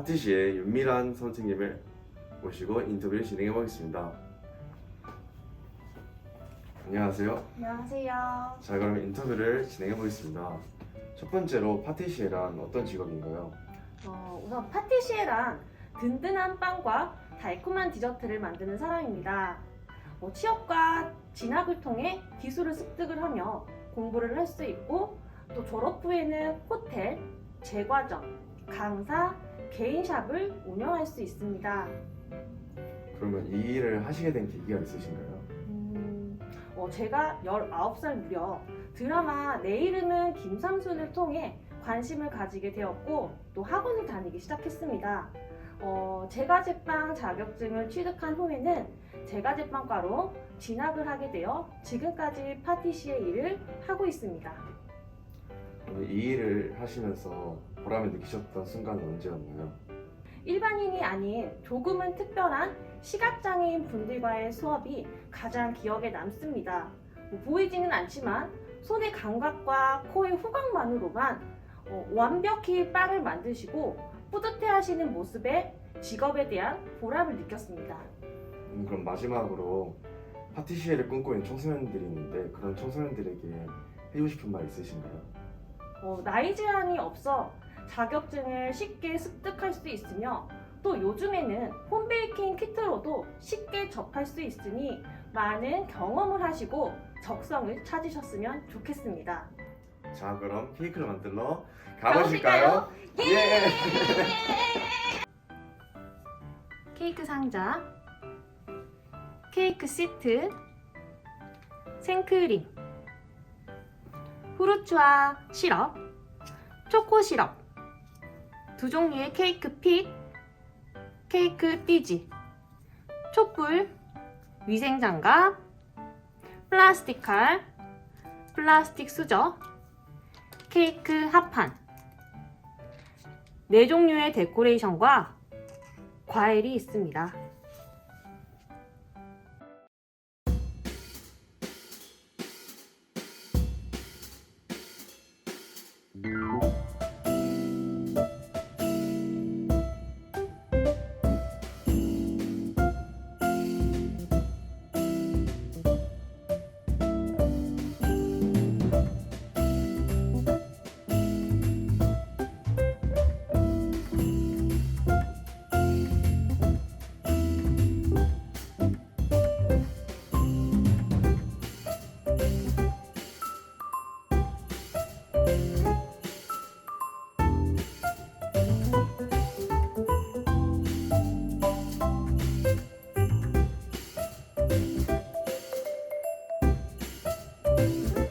파티시의 윤미란 선생님을 모시고 인터뷰를 진행해 보겠습니다. 안녕하세요. 안녕하세요. 자 그럼 인터뷰를 진행해 보겠습니다. 첫 번째로 파티시에란 어떤 직업인가요? 어, 우선 파티시에란 든든한 빵과 달콤한 디저트를 만드는 사람입니다. 어, 취업과 진학을 통해 기술을 습득을 하며 공부를 할 수 있고 또 졸업 후에는 호텔, 제과점, 강사, 개인샵을 운영할 수 있습니다. 그러면 이 일을 하시게 된 계기가 있으신가요? 음, 어, 제가 19살 무렵 드라마 내 이름은 김삼순을 통해 관심을 가지게 되었고 또 학원을 다니기 시작했습니다. 어, 제과제빵 자격증을 취득한 후에는 제과제빵과로 진학을 하게 되어 지금까지 파티시의 일을 하고 있습니다. 그럼 이 일을 하시면서 보람을 느끼셨던 순간은 언제였나요? 일반인이 아닌 조금은 특별한 시각장애인 분들과의 수업이 가장 기억에 남습니다. 뭐 보이지는 않지만 손의 감각과 코의 후각만으로만 어, 완벽히 빵을 만드시고 뿌듯해 하시는 모습에 직업에 대한 보람을 느꼈습니다. 음, 그럼 마지막으로 파티시에를 꿈꾸는 청소년들이 있는데 그런 청소년들에게 해주고 싶은 말 있으신가요? 어, 나이 제한이 없어 자격증을 쉽게 습득할 수 있으며 또 요즘에는 홈베이킹 키트로도 쉽게 접할 수 있으니 많은 경험을 하시고 적성을 찾으셨으면 좋겠습니다. 자 그럼 케이크를 만들러 가보실까요? 예! 케이크 상자, 케이크 시트, 생크림, 후르츠와 시럽, 초코 시럽, 두 종류의 케이크 핏, 케이크 띠지, 촛불, 위생장갑, 플라스틱 칼, 플라스틱 수저, 케이크 합판, 네 종류의 데코레이션과 과일이 있습니다. Música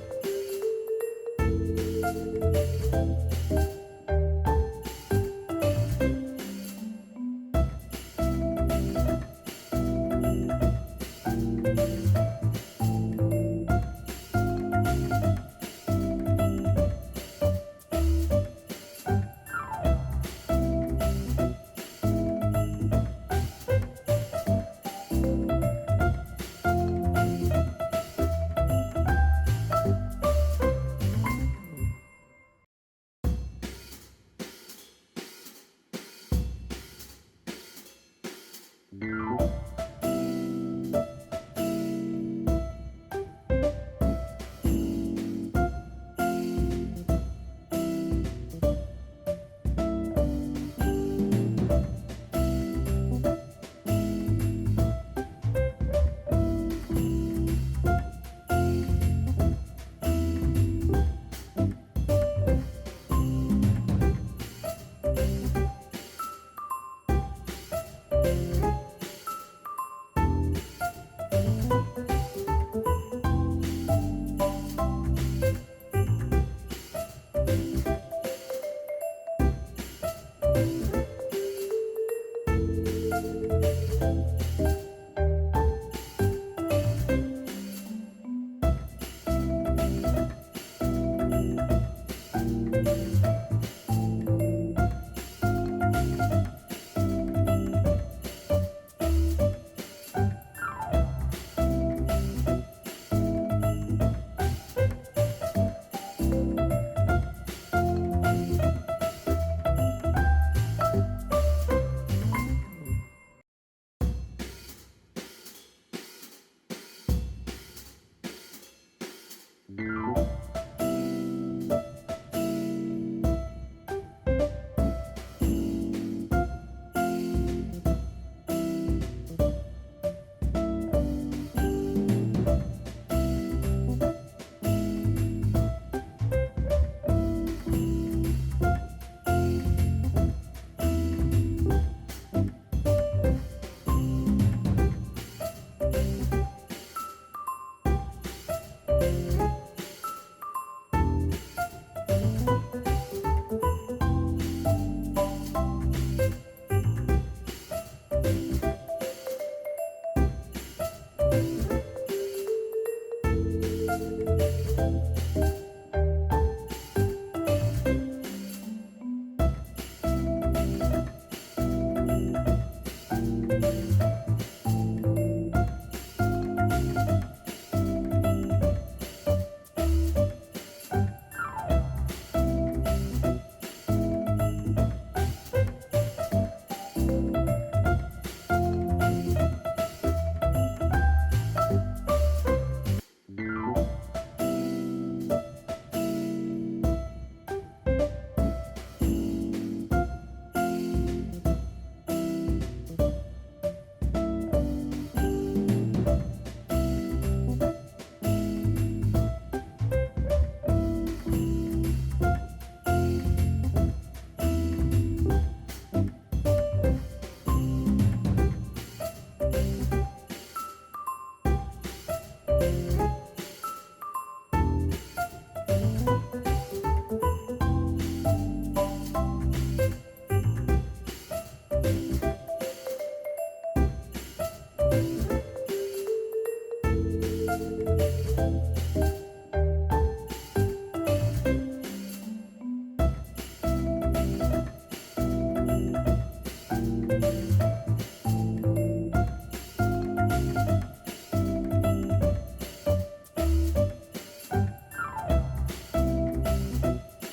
Música